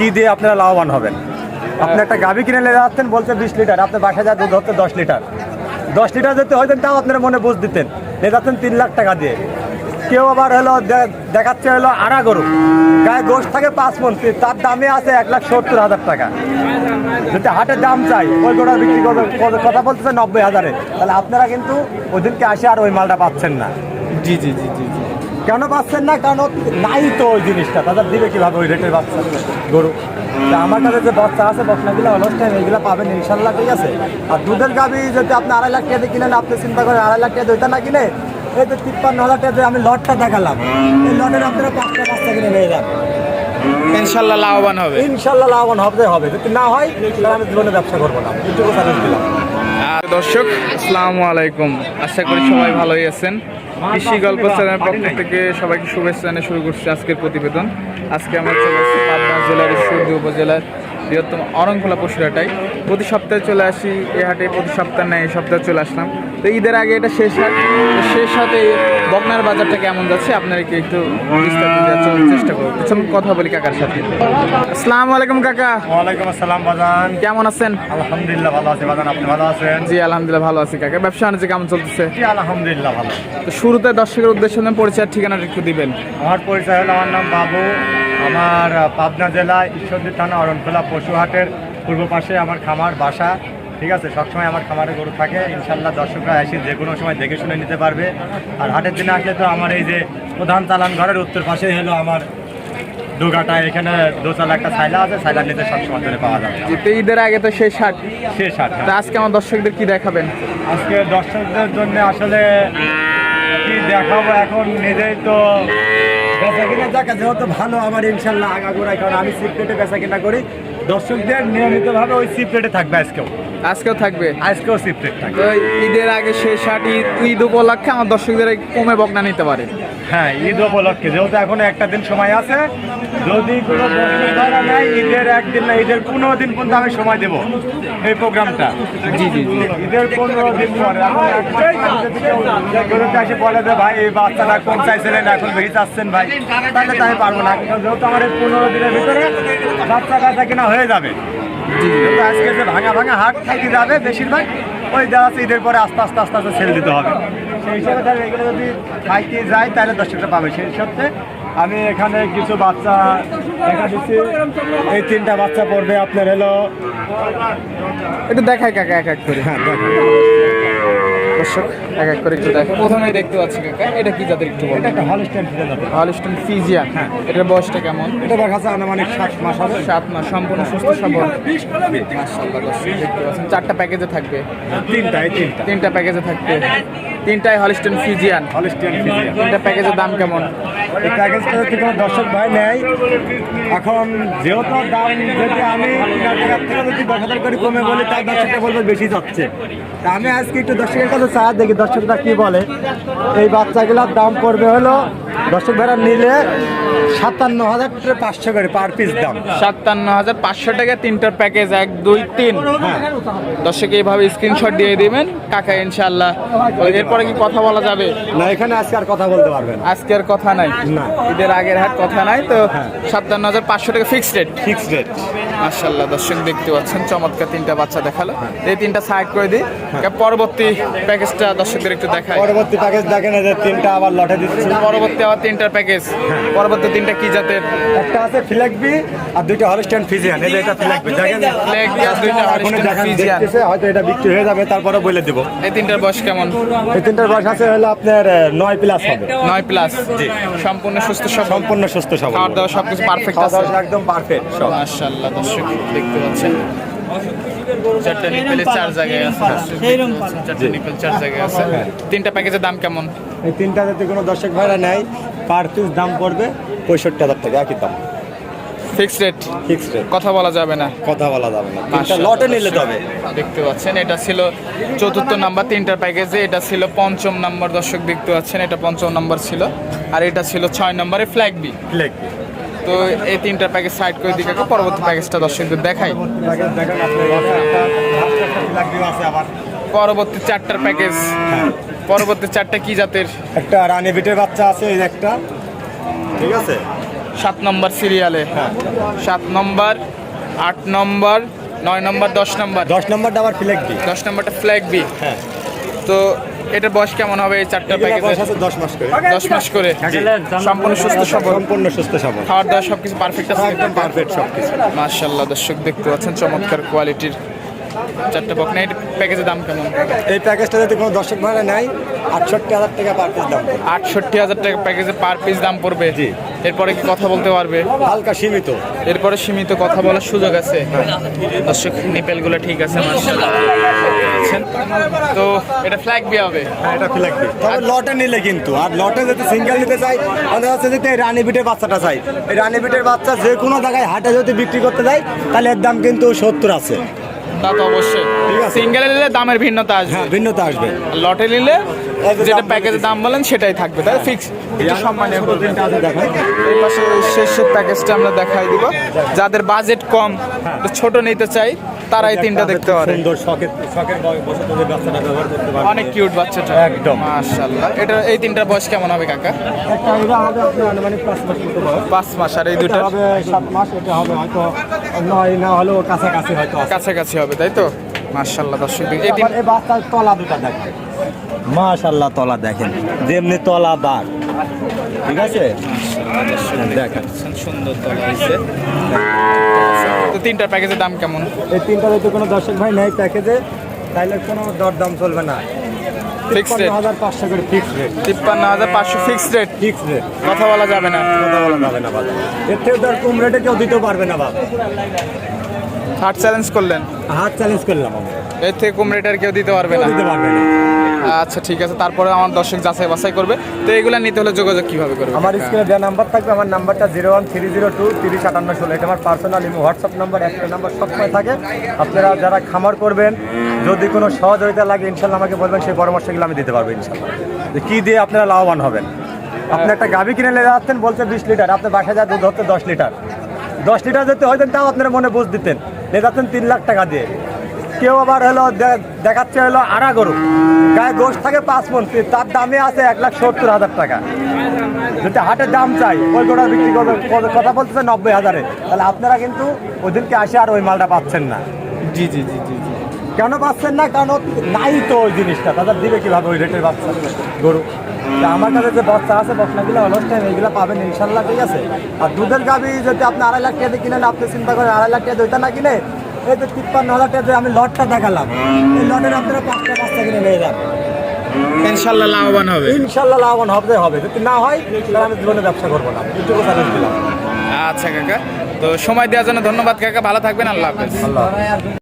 কি দিয়ে আপনারা লাভবান হবেন? আপনি একটা গাভি কিনে নিয়ে যাচ্ছেন, বলছে বিশ লিটার, আপনি বাসা যা দুধ হচ্ছে দশ লিটার। দশ লিটার যদি হয়তেন তাও আপনারা মনে বুঝ দিতেন। নিয়ে যাচ্ছেন তিন লাখ টাকা দিয়ে। কেউ আবার হলো দেখাচ্ছে হলো আড়া গরু। গায়ে গোশ থাকে পাঁচ মন তার দামে আছে এক লাখ সত্তর হাজার টাকা। যদি হাটের দাম চাই, ওই গোটা বিক্রি করবে কথা বলতেছে নব্বই হাজারে। তাহলে আপনারা কিন্তু ওদিনকে আসে আর ওই মালটা পাচ্ছেন না। জি জি জি জি জি। কেন পাচ্ছেন না? কারণ নাই তো ওই জিনিসটা। তাদের দিবে কীভাবে ওই রেটের বাচ্চা? গরু। তা আমার কাছে যে বাচ্চা আছে বকনাগুলো টাইম এইগুলো পাবেন ইনশাল্লাহ ঠিক আছে। আর দুধের গাবি যদি আপনি আড়াই লাখ টাকা কিনেন আপনি চিন্তা করেন আড়াই লাখ টাকা ওইটা না কিনে এই তো তিপ্পান্ন হাজার টাকা আমি লটটা দেখালাম। এই লটের আপনারা পাঁচটা পাঁচটা কিনে নিয়ে যান। ইনশাল্লাহ লাভবান হবে। ইনশাল্লাহ লাভবান হবে হবে। যদি না হয় তাহলে আমি জীবনে ব্যবসা করব না। এটুকু দিলাম। দর্শক, আসসালামু আলাইকুম। আশা করি সবাই ভালোই আছেন। কৃষি গল্প চ্যানেলের পক্ষ থেকে সবাইকে শুভেচ্ছা জানিয়ে শুরু করছি আজকের প্রতিবেদন। আজকে আমরা চলে আসছি পাবনা জেলার ঈশ্বরদী উপজেলার বৃহত্তম অরংখোলা পশুরাটাই প্রতি সপ্তাহে চলে আসি এ হাটে প্রতি সপ্তাহ নেয় এই সপ্তাহে চলে আসলাম। তো ঈদের আগে এটা শেষ হাট। শেষ হাটে বকনার বাজারটা কেমন যাচ্ছে আপনাদেরকে একটু বিস্তারিত চেষ্টা করব। চলুন কথা বলি কাকার সাথে। আসসালামু আলাইকুম কাকা। ওয়ালাইকুম আসসালাম বাজান। কেমন আছেন? আলহামদুলিল্লাহ ভালো আছি বাজান। আপনি ভালো আছেন? জি আলহামদুলিল্লাহ ভালো আছি কাকা। ব্যবসা বাণিজ্য কেমন চলতেছে? জি আলহামদুলিল্লাহ ভালো। তো শুরুতে দর্শকের উদ্দেশ্যে পরিচয় ঠিকানাটা একটু দিবেন। আমার পরিচয় হলো আমার নাম বাবু। আমার পাবনা জেলা ঈশ্বরদী থানা অরণখোলা পশুহাটের পূর্ব পাশে আমার খামার বাসা। ঠিক আছে সবসময় আমার খামারে গরু থাকে। ইনশাল্লাহ দর্শকরা এসে যে কোনো সময় দেখে শুনে নিতে পারবে। আর হাটের দিনে আসলে তো আমার এই যে প্রধান চালান ঘরের উত্তর পাশে হলো আমার ডোগাটা এখানে দোতলা একটা সাইলা আছে সাইলার নিতে সবসময় ধরে পাওয়া যাবে। তো ঈদের আগে তো শেষ হাট। শেষ হাট তা আজকে আমার দর্শকদের কি দেখাবেন? আজকে দর্শকদের জন্য আসলে কি দেখাবো এখন? নিজেই তো বেচা কিনা দেখা যেহেতু ভালো আমার ইনশাল্লাহ আগাগোড়ায়, কারণ আমি সিপ্লেটে বেচা কিনা করি, দর্শকদের নিয়মিতভাবে ওই সিপ্লেটে থাকবে আজকেও। আজকেও থাকবে? আজকেও সিপ্লেট থাকবে। তো ঈদের আগে শেষ হাট ঈদ ঈদ উপলক্ষে আমার দর্শকদের কমে বকনা নিতে পারে। হ্যাঁ ঈদ উপলক্ষে। যেহেতু এখনও একটা দিন সময় আছে যদি কোনো ধরা নেয় ঈদের একদিন না ঈদের পনেরো দিন পর্যন্ত আমি সময় দেবো এই প্রোগ্রামটা। জি জি জি। ঈদের পনেরো দিন পরে। এসে বলে যে ভাই এই বাচ্চাটা কম চাইছিলেন এখন বেশি চাচ্ছেন ভাই? তাহলে তাই পারব না। যেহেতু আমার এই পনেরো দিনের ভিতরে বাচ্চা কাচ্চা কিনা হয়ে যাবে। আজকে যে ভাঙা ভাঙা হাট খাইতে যাবে বেশিরভাগ ওই দেওয়া আছে ঈদের পরে আস্তে আস্তে আস্তে আস্তে ছেড়ে দিতে হবে। সেই হিসাবে তাহলে এগুলো যদি খাইতে যায় তাহলে দশ টাকা পাবে। সেই হিসাবে আমি এখানে কিছু বাচ্চা দেখা দিচ্ছি। এই তিনটা বাচ্চা পড়বে। আপনার হলো একটু দেখাই কাকা এক এক করে। হ্যাঁ দেখেন দর্শক এক এক করে একটু দেখো প্রথমে দেখতে পাচ্ছি কাকা এটা কি যাদের একটু এটা হলস্টাইন ফ্রিজিয়ান হলস্টাইন ফিরে যাবে হলিস্টন ফিজিয়ান। হ্যাঁ। এটার বয়সটা কেমন? এটা দেখা যাচ্ছে আনুমানিক 7 মাস হবে। সাত মাস সম্পূর্ণ সুস্থ সবল। মাশাআল্লাহ দর্শক দেখতে পাচ্ছেন চারটা প্যাকেজে থাকবে। তিনটা তিনটা। তিনটা প্যাকেজে থাকবে। তিনটাই হলিস্টন ফিজিয়ান হলস্টেন ফিজিয়ান তিনটা প্যাকেজের দাম কেমন? এই প্যাকেজটা যদি কোনো দর্শক ভাই নেয়। এখন যেহেতু দাম যদি আমি তিন হাজার টাকার থেকে যদি দশ হাজার করে কমে বলি তার দর্শকটা বলবে বেশি যাচ্ছে। তা আমি আজকে একটু দর্শকের কাছে চা দেখি দর্শকরা কি বলে। এই বাচ্চাগুলোর দাম পড়বে হলো দর্শক ভাইরা নিলে সাতান্ন হাজার পাঁচশো করে পার পিস দাম। সাতান্ন হাজার পাঁচশো টাকা তিনটার প্যাকেজ এক দুই তিন। দর্শক এইভাবে স্ক্রিনশট দিয়ে দিবেন কাকা ইনশাল্লাহ এরপরে কি কথা বলা যাবে? না এখানে আজকে আর কথা বলতে পারবেন আজকে আর কথা নাই। না। ঈদের আগের হাট কথা নাই তো হ্যাঁ। সাতান্ন হাজার পাঁচশো টাকা ফিক্সড রেট ফিক্সড রেট মার্শাল্লাহ দর্শক দেখতে পাচ্ছেন চমৎকার তিনটা বাচ্চা দেখাল। হ্যাঁ। এই তিনটা সাইড করে দিই। পরবর্তী প্যাকেজটা দর্শকদের একটু দেখাই। পরবর্তী প্যাকেজ দেখেন এদের তিনটা আবার লটে দিচ্ছি। পরবর্তী আবার তিনটার প্যাকেজ হ্যাঁ। পরবর্তী তিনটা কি জাতের? একটা আছে ফ্ল্যাগবি আর দুইটা হলস্টেন ফিজিয়ান এই এটা ফ্ল্যাগবি দেখেন? Flag আর দুইটা Holstein দেখান হয়তো এটা বিক্রি হয়ে যাবে তারপরে বলে দেবো। এই তিনটার বয়স কেমন? এই তিনটার বয়স আছে হলো আপনার নয় প্লাস হবে। নয় প্লাস সম্পূর্ণ সুস্থ সব সম্পূর্ণ সুস্থ সবল। খাওয়ার দাওয়া সবকিছু পারফেক্ট আছে। একদম পারফেক্ট সব। মাশাআল্লাহ দর্শক দেখতে পাচ্ছেন। চারটা নিপেলে চার জায়গায় আছে চারটা নিপেল চার জায়গায় আছে। তিনটা প্যাকেজের দাম কেমন? এই তিনটা যদি কোনো দর্শক ভাড়া নেয় পার পিস দাম পড়বে পঁয়ষট্টি হাজার টাকা একই দাম। ফিক্সড রেট ফিক্সড রেট কথা বলা যাবে না। কথা বলা যাবে না। তিনটা লটে নিলে। তবে। দেখতে পাচ্ছেন এটা ছিল চতুর্থ নাম্বার তিনটার প্যাকেজে এটা ছিল পঞ্চম নাম্বার দর্শক দেখতে পাচ্ছেন এটা পঞ্চম নাম্বার ছিল। আর এটা ছিল ছয় নম্বরে ফ্ল্যাগ বি ফ্লেক তো এই তিনটা প্যাকেজ সাইড করে দিকে পরবর্তী প্যাকেজটা দর্শকদের দেখাই। পরবর্তী চারটার প্যাকেজ পরবর্তী চারটা কি জাতের? একটা রানী বিটের বাচ্চা আছে এই একটা। ঠিক আছে? সাত নম্বর সিরিয়ালে। সাত নম্বর আট নম্বর নয় নম্বর দশ নম্বর। দশ নম্বরটা আবার ফ্ল্যাগ দি দশ নম্বরটা ফ্ল্যাগ বি হ্যাঁ। তো এটার বয়স কেমন হবে এই চারটা প্যাকেজে দশ মাস করে। দশ মাস করে। সম্পূর্ণ সুস্থ সবল। সম্পূর্ণ সুস্থ সবল। খাওয়ার দাওয়া সবকিছু পারফেক্ট আছে। একদম পারফেক্ট সব কিছু মাশাল্লাহ দর্শক দেখতে পাচ্ছেন চমৎকার কোয়ালিটির চারটা বকনা এই প্যাকেজের দাম কেমন? এই প্যাকেজটা যদি কোনো দর্শক ভাড়া নেয় আটষট্টি হাজার টাকা পার পিস দাম। আটষট্টি হাজার টাকা প্যাকেজে পার পিস দাম পড়বে। জি। এরপরে কি কথা বলতে পারবে? হালকা সীমিত। এরপরে সীমিত কথা বলার সুযোগ আছে। দর্শক নিপেলগুলো ঠিক আছে তো এটা ফ্ল্যাগ বি হবে। হ্যাঁ এটা ফ্ল্যাগ দি তবে লটে নিলে কিন্তু। আর লটে যদি সিঙ্গেল নিতে চাই আমাদের হচ্ছে যদি রানী বিটের বাচ্চাটা চাই। এই রানী বিটের বাচ্চা যে কোনো জায়গায় হাটে যদি বিক্রি করতে যায় তাহলে এর দাম কিন্তু সত্তর আছে। তা তো অবশ্যই। সিঙ্গেলে নিলে দামের ভিন্নতা আসবে। হ্যাঁ ভিন্নতা আসবে। লটে নিলে যেটা প্যাকেজের দাম বলেন সেটাই থাকবে। তাই ফিক্স একটু সম্মানীয় করবেন এই পাশে শেষের প্যাকেজটা আমরা দেখাই দিব। যাদের বাজেট কম একটু ছোট নিতে চাই তারা এই তিনটা দেখতে পারে। সুন্দর শখের শখের বসে তোদের বাচ্চাটা ব্যবহার করতে পারবে। অনেক কিউট বাচ্চাটা। একদম। মাশাআল্লাহ। এটা এই তিনটার বয়স কেমন হবে কাকা? একটা আমাদের আপনার আনুমানিক পাঁচ মাস মতো বয়স। পাঁচ মাস আর এই দুটার হবে সাত মাস এটা হবে হয়তো নয় না হলেও কাছাকাছি হয়তো কাছাকাছি হবে তাই তো? মাশাআল্লাহ দর্শক এই আবার এই বাচ্চার তলা দুটা দেখেন। মাশাল্লাহ তলা দেখেন। যেমনি তলা বার ঠিক আছে? দেখেন। সুন্দর তলা হয়েছে তো তিনটার প্যাকেজের দাম কেমন? এই তিনটা যদি কোনো দর্শক ভাই নেয় প্যাকেজে তাহলে কোনো দরদাম চলবে না। Rate? হাজার পাঁচশো করে ফিক্সড রেট তিপ্পান্ন হাজার পাঁচশো ফিক্সড রেট ফিক্স রেট কথা বলা যাবে না। কথা বলা যাবে না বাবা। এর থেকে তো আর কম রেটে কেউ দিতে পারবে না বাবা। হার্ট চ্যালেঞ্জ করলেন। হাত চ্যালেঞ্জ করলাম এর থেকে কম রেট আর কেউ দিতে পারবে না। দিতে পারবে না। আচ্ছা ঠিক আছে। তারপরে আমার দর্শক যাচাই বাছাই করবে। তো এগুলো নিতে হলে যোগাযোগ কীভাবে করবে? আমার স্ক্রিনে দেওয়া নাম্বার থাকবে আমার নাম্বারটা zero one three zero two তিরিশ আটান্ন ষোলো। এটা আমার পার্সোনাল হোয়াটসঅ্যাপ নাম্বার একটা নাম্বার সবসময় থাকে। আপনারা যারা খামার করবেন যদি কোনো সহযোগিতা লাগে ইনশাল্লাহ আমাকে বলবেন সেই পরামর্শগুলো আমি দিতে পারব ইনশাল্লাহ। যে কী দিয়ে আপনারা লাভবান হবেন। আপনি একটা গাভি কিনে নিয়ে যাচ্ছেন বলছে বিশ লিটার আপনার বাসায় যা দুধ হচ্ছে দশ লিটার। দশ লিটার যেতে হয়তেন তাও আপনারা মনে বুঝ দিতেন। নিয়ে যাচ্ছেন তিন লাখ টাকা দিয়ে। কেউ আবার হলো দেখাচ্ছে হলো আড়া গরু। গায়ে গোশ থাকে পাঁচ মন তার দামে আছে এক লাখ সত্তর হাজার টাকা। যদি হাটের দাম চাই ওই গোটা বিক্রি করবে কথা বলতেছে নব্বই হাজারে। তাহলে আপনারা কিন্তু ওদিনকে আসে আর ওই মালটা পাচ্ছেন না। জি জি জি জি জি। কেন পাচ্ছেন না? কারণ নাই তো ওই জিনিসটা। তাদের দিবে কীভাবে ওই রেটের বাচ্চা? গরু। তা আমার কাছে যে বস্তা আছে বস্তাগুলো অলস টাইম এইগুলো পাবেন ইনশাল্লাহ ঠিক আছে। আর দুধের গাবি যদি আপনি আড়াই লাখ টাকা দিয়ে কিনেন আপনি চিন্তা করেন আড়াই লাখ টাকা দিয়ে ওইটা না কিনে এই যে তিপ্পান্ন হাজার টাকা আমি লটটা দেখালাম এই লটের আপনারা পাঁচটা পাঁচটা কিনে নিয়ে যান। ইনশাল্লাহ লাভবান হবে। ইনশাল্লাহ লাভবান হবে হবে। যদি না হয় তাহলে আমি জীবনে ব্যবসা করব না। এটুকু দিলাম। আচ্ছা কাকা। তো সময় দেওয়ার জন্য ধন্যবাদ কাকা। ভালো থাকবেন। আল্লাহ হাফেজ। আল্লাহ